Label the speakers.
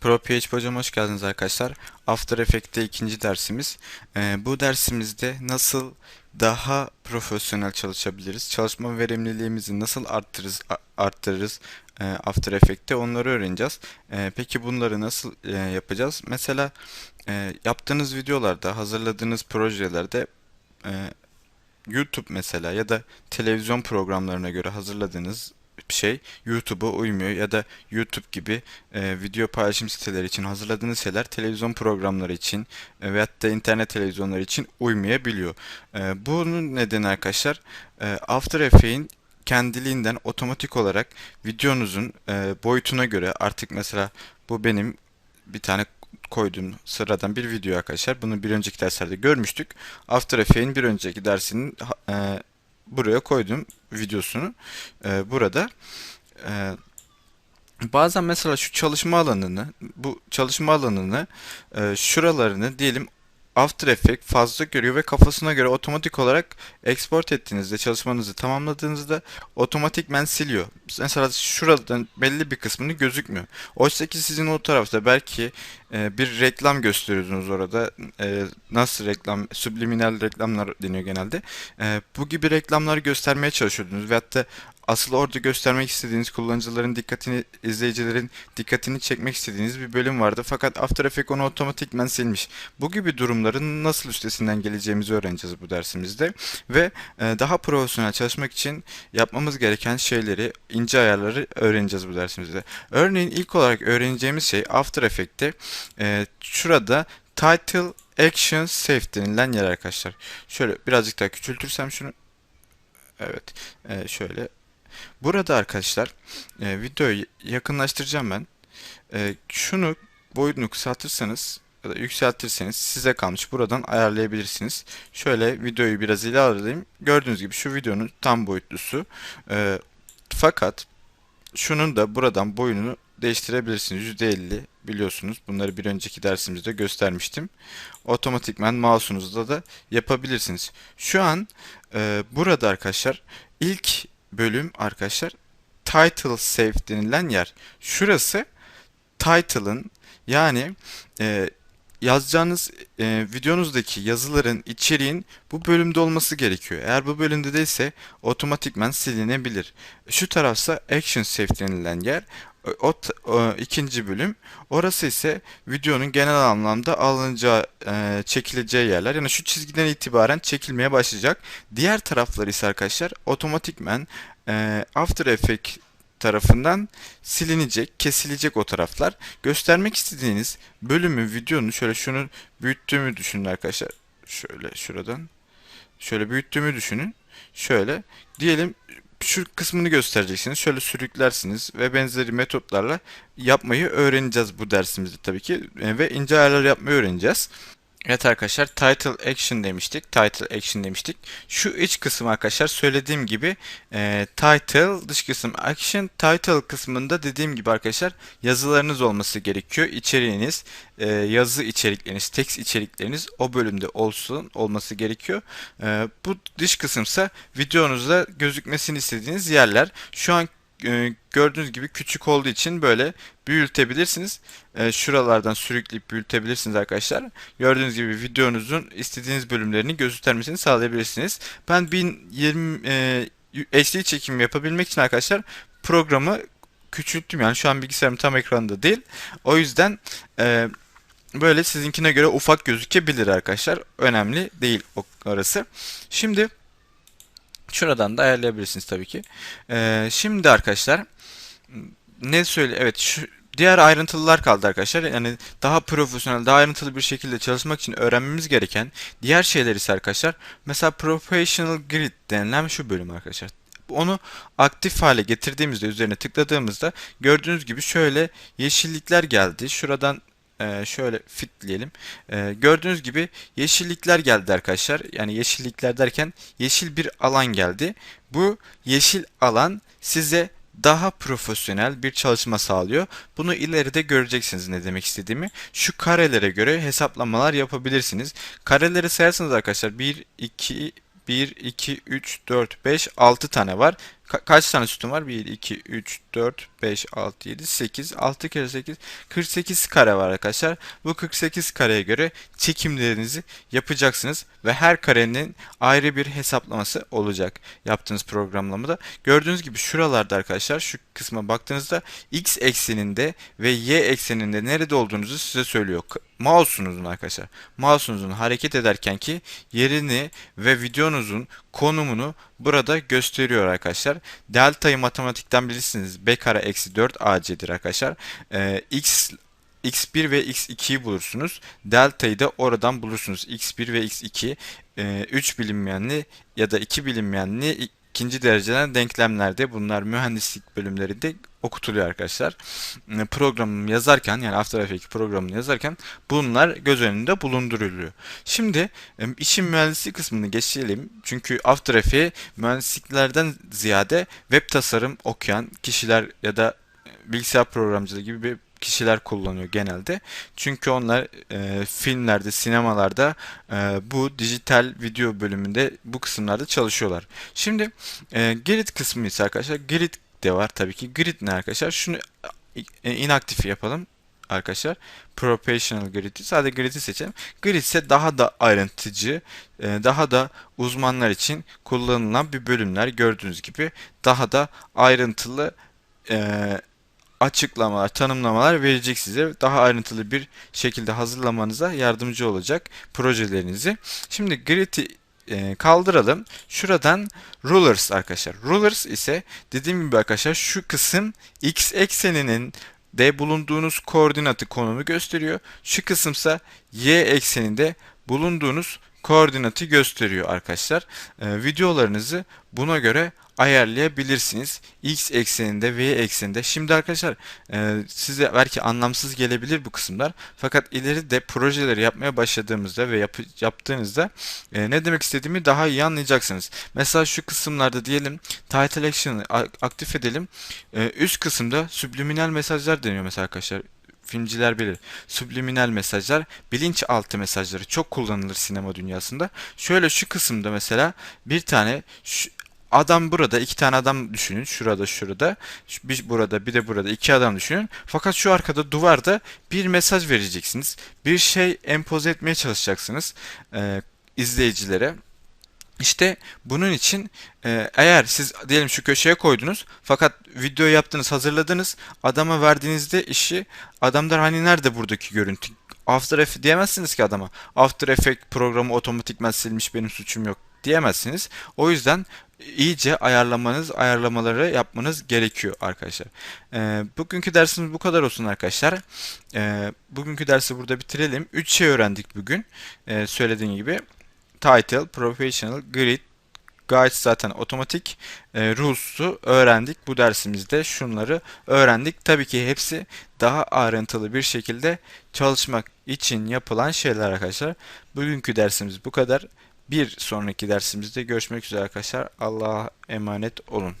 Speaker 1: Pro PHP hocam hoş geldiniz arkadaşlar. After Effects'te ikinci dersimiz. Ee, bu dersimizde nasıl daha profesyonel çalışabiliriz, çalışma verimliliğimizi nasıl arttırırız, arttırırız e, After Effects'te onları öğreneceğiz. E, peki bunları nasıl e, yapacağız? Mesela e, yaptığınız videolarda, hazırladığınız projelerde e, YouTube mesela ya da televizyon programlarına göre hazırladığınız şey YouTube'a uymuyor ya da YouTube gibi e, video paylaşım siteleri için hazırladığınız şeyler televizyon programları için e, veyahut da internet televizyonları için uymayabiliyor. E, bunun nedeni arkadaşlar e, After Effects'in kendiliğinden otomatik olarak videonuzun e, boyutuna göre artık mesela bu benim bir tane koyduğum sıradan bir video arkadaşlar. Bunu bir önceki derslerde görmüştük. After Effects'in bir önceki dersinin e, buraya koydum videosunu. E, burada e, bazen mesela şu çalışma alanını, bu çalışma alanını, e, şuralarını diyelim After Effects fazla görüyor ve kafasına göre otomatik olarak export ettiğinizde, çalışmanızı tamamladığınızda otomatikmen siliyor. Mesela şuradan belli bir kısmını gözükmüyor. Oysa ki sizin o tarafta belki e, bir reklam gösteriyordunuz orada. E, nasıl reklam? Subliminal reklamlar deniyor genelde. E, bu gibi reklamları göstermeye çalışıyordunuz. Veyahut da asıl orada göstermek istediğiniz kullanıcıların dikkatini, izleyicilerin dikkatini çekmek istediğiniz bir bölüm vardı. Fakat After Effects onu otomatikmen silmiş. Bu gibi durumların nasıl üstesinden geleceğimizi öğreneceğiz bu dersimizde. Ve e, daha profesyonel çalışmak için yapmamız gereken şeyleri, ince ayarları öğreneceğiz bu dersimizde. Örneğin ilk olarak öğreneceğimiz şey After Effects'te e, şurada Title Action Save denilen yer arkadaşlar. Şöyle birazcık daha küçültürsem şunu. Evet. e, şöyle Burada arkadaşlar e, videoyu yakınlaştıracağım ben. E, şunu boyutunu kısaltırsanız ya da yükseltirseniz size kalmış. Buradan ayarlayabilirsiniz. Şöyle videoyu biraz ilerleyeyim. Gördüğünüz gibi şu videonun tam boyutlusu. E, fakat şunun da buradan boyunu değiştirebilirsiniz. %50 biliyorsunuz. Bunları bir önceki dersimizde göstermiştim. Otomatikman mouse'unuzda da yapabilirsiniz. Şu an e, burada arkadaşlar ilk bölüm arkadaşlar title save denilen yer. Şurası title'ın yani e, yazacağınız e, videonuzdaki yazıların içeriğin bu bölümde olması gerekiyor. Eğer bu bölümde değilse otomatikman silinebilir. Şu tarafsa action save denilen yer. O, o ikinci bölüm. Orası ise videonun genel anlamda alınacağı, e, çekileceği yerler. Yani şu çizgiden itibaren çekilmeye başlayacak. Diğer tarafları ise arkadaşlar otomatikmen e, After Effects tarafından silinecek, kesilecek o taraflar. Göstermek istediğiniz bölümü, videonun şöyle şunu büyüttüğümü düşünün arkadaşlar. Şöyle şuradan. Şöyle büyüttüğümü düşünün. Şöyle diyelim şu kısmını göstereceksiniz. Şöyle sürüklersiniz ve benzeri metotlarla yapmayı öğreneceğiz bu dersimizde tabii ki. E, ve ince ayarlar yapmayı öğreneceğiz. Evet arkadaşlar title action demiştik. Title action demiştik. Şu iç kısım arkadaşlar söylediğim gibi e, title dış kısım action title kısmında dediğim gibi arkadaşlar yazılarınız olması gerekiyor. İçeriğiniz, e, yazı içerikleriniz, text içerikleriniz o bölümde olsun olması gerekiyor. E, bu dış kısımsa videonuzda gözükmesini istediğiniz yerler. Şu an e, gördüğünüz gibi küçük olduğu için böyle büyütebilirsiniz. E, şuralardan sürükleyip büyütebilirsiniz arkadaşlar. Gördüğünüz gibi videonuzun istediğiniz bölümlerini göstermesini sağlayabilirsiniz. Ben 1020 e, HD çekim yapabilmek için arkadaşlar programı küçülttüm. Yani şu an bilgisayarım tam ekranda değil. O yüzden böyle sizinkine göre ufak gözükebilir arkadaşlar. Önemli değil orası. Şimdi Şuradan da ayarlayabilirsiniz tabii ki. Ee, şimdi arkadaşlar ne söyle evet şu diğer ayrıntılılar kaldı arkadaşlar. Yani daha profesyonel, daha ayrıntılı bir şekilde çalışmak için öğrenmemiz gereken diğer şeyler ise arkadaşlar. Mesela Professional Grid denilen şu bölüm arkadaşlar. Onu aktif hale getirdiğimizde üzerine tıkladığımızda gördüğünüz gibi şöyle yeşillikler geldi. Şuradan e, şöyle fitleyelim. E, gördüğünüz gibi yeşillikler geldi arkadaşlar. Yani yeşillikler derken yeşil bir alan geldi. Bu yeşil alan size daha profesyonel bir çalışma sağlıyor. Bunu ileride göreceksiniz ne demek istediğimi. Şu karelere göre hesaplamalar yapabilirsiniz. Kareleri sayarsanız arkadaşlar 1, 2, 1, 2, 3, 4, 5, 6 tane var. Ka- kaç tane sütun var? 1, 2, 3, 4, 5, 6, 7, 8. 6 kere 8, 48 kare var arkadaşlar. Bu 48 kareye göre çekimlerinizi yapacaksınız ve her karenin ayrı bir hesaplaması olacak yaptığınız programlamada. Gördüğünüz gibi şuralarda arkadaşlar şu kısma baktığınızda x ekseninde ve y ekseninde nerede olduğunuzu size söylüyor. Mouse'unuzun arkadaşlar. Mouse'unuzun hareket ederken ki yerini ve videonuzun konumunu burada gösteriyor arkadaşlar. Delta'yı matematikten bilirsiniz. B kare eksi 4 AC'dir arkadaşlar. Ee, x x1 ve x2'yi bulursunuz. Delta'yı da oradan bulursunuz. x1 ve x2 e, 3 bilinmeyenli ya da 2 bilinmeyenli ikinci dereceden denklemlerde bunlar mühendislik bölümlerinde okutuluyor arkadaşlar. E, Programı yazarken yani After Effects programını yazarken bunlar göz önünde bulunduruluyor. Şimdi e, işin mühendislik kısmını geçelim. Çünkü After Effects mühendisliklerden ziyade web tasarım okuyan kişiler ya da e, bilgisayar programcılığı gibi bir kişiler kullanıyor genelde. Çünkü onlar e, filmlerde, sinemalarda e, bu dijital video bölümünde bu kısımlarda çalışıyorlar. Şimdi e, grid kısmı ise arkadaşlar grid de var tabii ki. Grid ne arkadaşlar? Şunu e, inaktif yapalım arkadaşlar. Professional grid'i sadece grid'i seçelim. Grid ise daha da ayrıntıcı, e, daha da uzmanlar için kullanılan bir bölümler gördüğünüz gibi daha da ayrıntılı e, açıklamalar, tanımlamalar verecek size. Daha ayrıntılı bir şekilde hazırlamanıza yardımcı olacak projelerinizi. Şimdi grid'i e, kaldıralım. Şuradan rulers arkadaşlar. Rulers ise dediğim gibi arkadaşlar şu kısım x ekseninin de bulunduğunuz koordinatı konumu gösteriyor. Şu kısımsa y ekseninde bulunduğunuz koordinatı gösteriyor arkadaşlar. Ee, videolarınızı buna göre ayarlayabilirsiniz. X ekseninde, Y ekseninde. Şimdi arkadaşlar e, size belki anlamsız gelebilir bu kısımlar. Fakat ileride projeleri yapmaya başladığımızda ve yap, yaptığınızda e, ne demek istediğimi daha iyi anlayacaksınız. Mesela şu kısımlarda diyelim Title Action'ı aktif edelim. E, üst kısımda subliminal mesajlar deniyor mesela arkadaşlar filmciler bilir. Subliminal mesajlar, bilinçaltı mesajları çok kullanılır sinema dünyasında. Şöyle şu kısımda mesela bir tane şu, adam burada iki tane adam düşünün. Şurada şurada. Bir burada bir de burada iki adam düşünün. Fakat şu arkada duvarda bir mesaj vereceksiniz. Bir şey empoze etmeye çalışacaksınız e, izleyicilere. İşte bunun için e, eğer siz diyelim şu köşeye koydunuz fakat video yaptınız hazırladınız adama verdiğinizde işi adamlar hani nerede buradaki görüntü After Effects diyemezsiniz ki adama After Effects programı otomatikman silmiş benim suçum yok diyemezsiniz. O yüzden iyice ayarlamanız, ayarlamaları yapmanız gerekiyor arkadaşlar. E, bugünkü dersimiz bu kadar olsun arkadaşlar. E, bugünkü dersi burada bitirelim. 3 şey öğrendik bugün. E, söylediğim gibi. Title, Professional, Grid, Guides zaten otomatik. E, Rules'u öğrendik. Bu dersimizde şunları öğrendik. Tabii ki hepsi daha ayrıntılı bir şekilde çalışmak için yapılan şeyler arkadaşlar. Bugünkü dersimiz bu kadar. Bir sonraki dersimizde görüşmek üzere arkadaşlar. Allah'a emanet olun.